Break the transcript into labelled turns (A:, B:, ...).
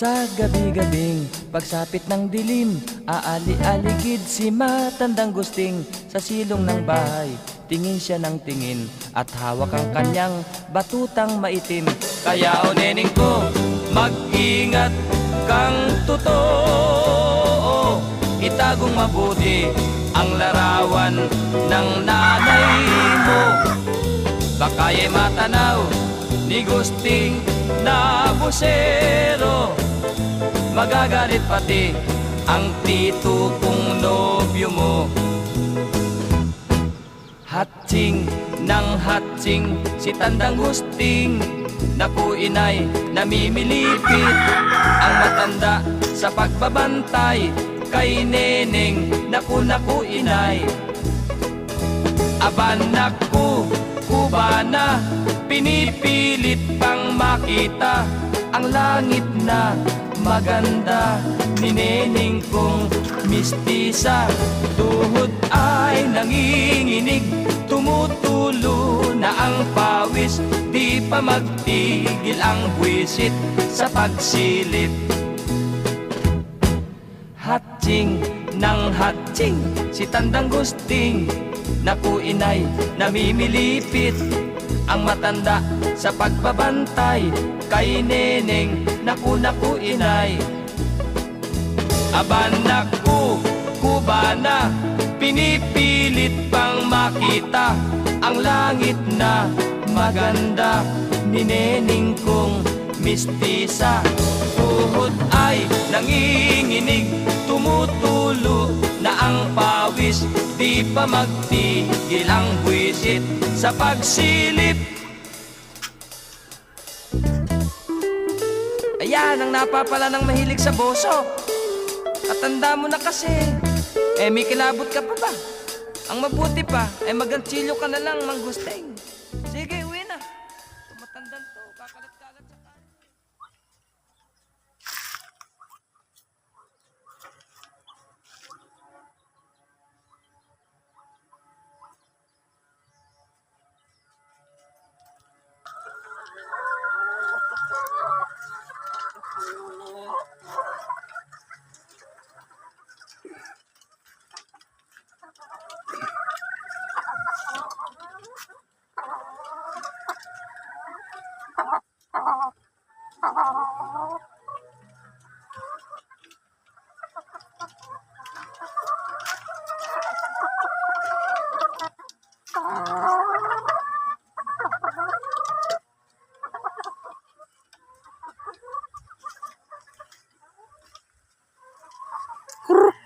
A: Sa gabi-gabing pagsapit ng dilim Aali-aligid si matandang gusting Sa silong ng bahay. Tingin siya ng tingin At hawak ang kanyang batutang maitim. Kaya o neneng ko Mag-ingat kang totoo. Itagong mabuti ang larawan ng nanay mo. Baka'y matanaw ni Gusting na busero Magagalit pati ang tito kong nobyo mo. Hatsing ng hatsing si Tandang Gusting Naku inay, namimilipit Ang matanda sa pagbabantay Kay neneng, naku naku inay. Abanak ko, kubana Pinipilit pang makita Ang langit na maganda Ni neneng kong mistisa Tuhod ay nanginginig. Tumutulo na ang pawis Di pa magtigil ang buwisit Sa pagsilip. Hatsing ng hatsing Si Tandang Gusting Naku inay, namimilipit Ang matanda sa pagbabantay Kay neneng, naku naku inay. Aban naku, kubana Pinipilit pang makita Ang langit na maganda Ni neneng kong mistisa. Tuhod ay nanginginig Tumutulo na ang pawis Di pa magtigil ang buwisit Sa pagsilip. Ayan ang napapala ng mahilig sa boso. Katanda mo na kasi Eh may kilabot ka pa ba? Ang mabuti pa Eh magantsilyo ka na lang manggusteng Sige Kurr.